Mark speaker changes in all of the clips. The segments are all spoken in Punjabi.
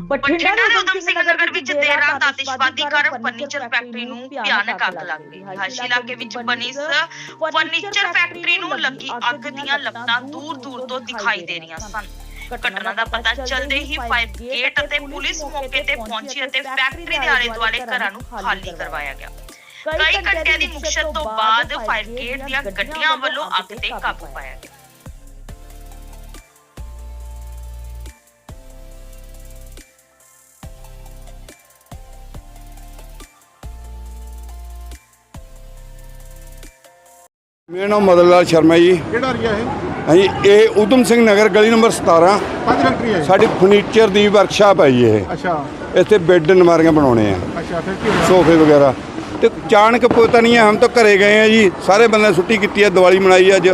Speaker 1: ਬਠਿੰਡਾ ਦੇ ਉਦਮ ਸਿੰਘ ਨਗਰ ਵਿੱਚ ਦੇਰ ਰਾਤ ਆਤਿਸ਼ਬਾਜ਼ੀ ਕਾਰਨ ਫਰਨੀਚਰ ਫੈਕਟਰੀ ਨੂੰ ਭਿਆਨਕ ਅੱਗ ਲੱਗ ਗਈ ਹਾਸ਼ੀ ਇਲਾਕੇ ਵਿੱਚ ਬਣੀ ਫਰਨੀਚਰ ਫੈਕਟਰੀ ਨੂੰ ਲੱਗੀ ਅੱਗ ਦੀਆਂ ਲਪਟਾਂ ਦੂਰ-ਦੂਰ ਤੋਂ ਦਿਖਾਈ ਦੇ ਰਹੀਆਂ ਸਨ ਘਟਨਾ ਦਾ ਪਤਾ ਚੱਲਦੇ ਹੀ ਫਾਇਰ ਬ੍ਰਿਗੇਡ ਅਤੇ ਪੁਲਿਸ ਮੌਕੇ ਤੇ ਪਹੁੰਚੀ ਅਤੇ ਫੈਕਟਰੀ ਦੇ ਆਲੇ-ਦੁਆਲੇ ਘਰਾਂ ਨੂੰ ਖਾਲੀ ਕਰਵਾਇਆ ਗਿਆ ਕਈ ਘੰਟਿਆਂ ਦੀ ਮੁਸ਼ਕਲ ਤੋਂ ਬਾਅਦ ਫਾਇਰ ਬ੍ਰਿਗੇਡ ਦੀਆਂ ਗੱਡੀਆਂ ਵੱਲੋਂ ਅੱਗ ਤੇ ਕਾਬੂ ਪਾਇਆ ਗਿਆ
Speaker 2: ਮੇਰਾ ਨਾਮ ਮਦਨ ਲਾਲ ਸ਼ਰਮਾ ਜੀ।
Speaker 3: ਕਿਹੜਾ ਏਰੀਆ ਇਹ?
Speaker 2: ਹਾਂਜੀ ਇਹ ਉਦਮ ਸਿੰਘ ਨਗਰ ਗਲੀ ਨੰਬਰ 17
Speaker 3: ਪੰਜ ਫੈਕਟਰੀ ਹੈ
Speaker 2: ਸਾਡੀ ਫਰਨੀਚਰ ਦੀ ਵਰਕਸ਼ਾਪ ਹੈ ਜੀ ਇਹ।
Speaker 3: ਅੱਛਾ।
Speaker 2: ਇੱਥੇ ਬੈੱਡ ਨਮਾਰੀਆਂ ਬਣਾਉਣੇ ਆ।
Speaker 3: ਅੱਛਾ ਫਿਰ ਕੀ ਹੋਇਆ?
Speaker 2: ਸੋਫੇ ਵਗੈਰਾ। ਤੇ ਚਾਣਕ ਪਤਾ ਨਹੀਂ ਹੈ ਹਮ ਤਾਂ ਘਰੇ ਗਏ ਆ ਜੀ। ਸਾਰੇ ਬੰਦੇ ਨੇ ਛੁੱਟੀ ਕੀਤੀ ਹੈ ਦੀਵਾਲੀ ਮਨਾਈ ਅੱਜ।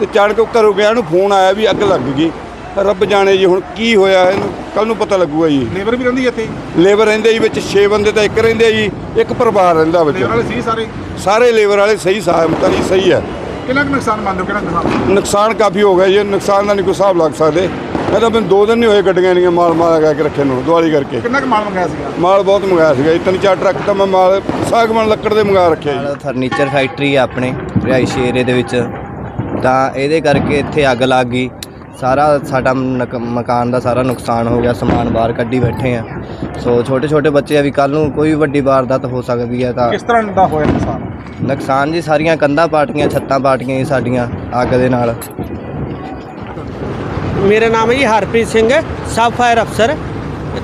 Speaker 2: ਤੇ ਚਾਣਕ ਘਰੋਂ ਗਿਆ ਨੂੰ ਫੋਨ ਆਇਆ ਵੀ ਅੱਗ ਲੱਗ ਗਈ। ਰੱਬ ਜਾਣੇ ਜੀ ਹੁਣ ਕੀ ਹੋਇਆ ਇਹਨੂੰ ਕੱਲ ਨੂੰ ਪਤਾ ਲੱਗੂਗਾ ਜੀ।
Speaker 3: ਲੇਬਰ ਵੀ ਰਹਿੰਦੀ ਇੱਥੇ?
Speaker 2: ਲੇਬਰ ਰਹਿੰਦੇ ਜੀ ਵਿੱਚ 6 ਬੰਦੇ ਤਾਂ ਇੱਕ ਰਹਿੰਦੇ ਆ ਜੀ ਇੱਕ ਪਰਿਵਾਰ ਰਹਿੰਦਾ ਵਿੱਚ।
Speaker 3: ਲੇਬਰ ਵਾਲੇ ਸੀ ਸਾਰੇ?
Speaker 2: ਸਾਰੇ ਲੇਬਰ ਵਾਲੇ ਸਹੀ ਸਾਹਮਤ ਨਹੀਂ ਸਹੀ ਹੈ
Speaker 3: ਕਿੰਨਾ ਕੁ ਨੁਕਸਾਨ ਮੰਨਦੇ ਹੋ ਕਿੰਨਾ ਕੁ ਨੁਕਸਾਨ?
Speaker 2: ਨੁਕਸਾਨ ਕਾਫੀ ਹੋ ਗਿਆ ਜੀ ਨੁਕਸਾਨ ਦਾ ਨਹੀਂ ਕੋਈ ਹਿਸਾਬ ਲੱਗ ਸਕਦੇ। ਇਹ ਤਾਂ ਮੈਨੂੰ ਦੋ ਦਿਨ ਨਹੀਂ ਹੋਏ ਗੱਡੀਆਂ ਨਹੀਂ ਮਾਲ ਮਾਲ ਲਗਾ ਕੇ ਰੱਖੇ ਨੂੰ ਦਿਵਾਲੀ ਕਰਕੇ।
Speaker 3: ਕਿੰਨਾ ਕੁ ਮਾਲ ਮੰਗਾਇਆ ਸੀਗਾ?
Speaker 2: ਮਾਲ ਬਹੁਤ ਮੰਗਾਇਆ ਸੀਗਾ ਜੀ ਤਿੰਨ ਚਾਰ ਟਰੱਕ ਤਾਂ ਮੈਂ ਮਾਲ ਸਾਗਮਨ ਲੱਕੜ ਦੇ ਮੰਗਾ ਰੱਖਿਆ ਜੀ।
Speaker 4: ਨਾਲ ਫਰਨੀਚਰ ਫੈਕਟਰੀ ਆ ਆਪਣੇ ਰਿਹਾਇਸ਼ੀ ਏਰੀਏ ਦੇ ਵਿੱਚ। ਤਾਂ ਇਹਦੇ ਕਰਕੇ ਇੱਥੇ ਅੱਗ ਲੱਗ ਗਈ। ਸਾਰਾ ਸਾਡਾ ਨਕ- ਮਕਾਨ ਦਾ ਸਾਰਾ ਨੁਕਸਾਨ ਹੋ ਗਿਆ ਸਮਾਨ ਬਾਹਰ ਕੱਢੀ ਬੈਠੇ ਆ। ਸੋ ਛੋਟੇ ਛੋਟੇ ਬੱਚੇ ਆ ਵੀ ਕੱਲ ਨੂੰ ਕੋਈ ਵੱਡੀ ਵਾਰਦਾਤ ਹੋ ਸਕਦੀ ਹੈ ਤਾਂ
Speaker 3: ਕਿਸ ਤਰ੍ਹਾਂ ਦਾ ਹੋਇਆ ਨੁਕਸਾਨ?
Speaker 4: ਨੁਕਸਾਨ ਜੀ ਸਾਰੀਆਂ ਕੰਧਾਂ ਪਾਟੀਆਂ ਛੱਤਾਂ ਪਾਟੀਆਂ ਜੀ ਸਾਡੀਆਂ ਅੱਗ ਦੇ ਨਾਲ।
Speaker 5: ਮੇਰਾ ਨਾਮ ਹੈ ਜੀ ਹਰਪ੍ਰੀਤ ਸਿੰਘ ਸਬ ਫਾਇਰ ਅਫਸਰ।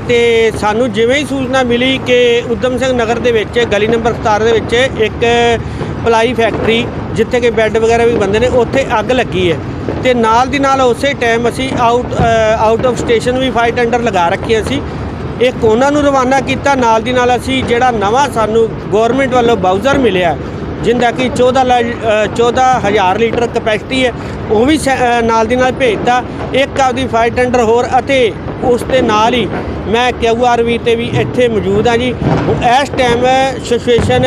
Speaker 5: ਤੇ ਸਾਨੂੰ ਜਿਵੇਂ ਹੀ ਸੂਚਨਾ ਮਿਲੀ ਕਿ ਉਦਮ ਸਿੰਘ ਨਗਰ ਦੇ ਵਿੱਚ ਗਲੀ ਨੰਬਰ 17 ਦੇ ਵਿੱਚ ਇੱਕ ਪਲਾਈ ਫੈਕਟਰੀ ਜਿੱਥੇ ਕਿ ਬੈੱਡ ਵਗੈਰਾ ਵੀ ਬੰਦੇ ਨੇ ਉੱਥੇ ਅੱਗ ਲੱਗੀ ਹੈ। ਤੇ ਨਾਲ ਦੀ ਨਾਲ ਉਸੇ ਟਾਈਮ ਅਸੀਂ ਆਊਟ ਆਊਟ ਆਫ ਸਟੇਸ਼ਨ ਵੀ ਫਾਈਟ ਅੰਡਰ ਲਗਾ ਰੱਖੀਆਂ ਸੀ ਇੱਕ ਉਹਨਾਂ ਨੂੰ ਰਵਾਨਾ ਕੀਤਾ ਨਾਲ ਦੀ ਨਾਲ ਅਸੀਂ ਜਿਹੜਾ ਨਵਾਂ ਸਾਨੂੰ ਗਵਰਨਮੈਂਟ ਵੱਲੋਂ ਬਾਊਜ਼ਰ ਮਿਲਿਆ ਜਿੰਦਾ ਕਿ 14 ਲ- ਅ, 14000 ਲੀਟਰ ਕਪੈਸਿਟੀ ਹੈ ਉਹ ਵੀ ਸੈ- ਨਾਲ ਦੀ ਨਾਲ ਭੇਜਤਾ। ਇੱਕ ਆਪਦੀ ਫਾਈਟ ਟੈਂਡਰ ਹੋਰ ਅਤੇ ਉਸ ਦੇ ਨਾਲ ਹੀ ਮੈਂ ਕਿਊਆਰਵੀ ਤੇ ਵੀ ਇੱਥੇ ਮੌਜੂਦ ਹਾਂ ਜੀ। ਇਸ time situation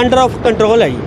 Speaker 5: under of control ਹੈ ਜੀ।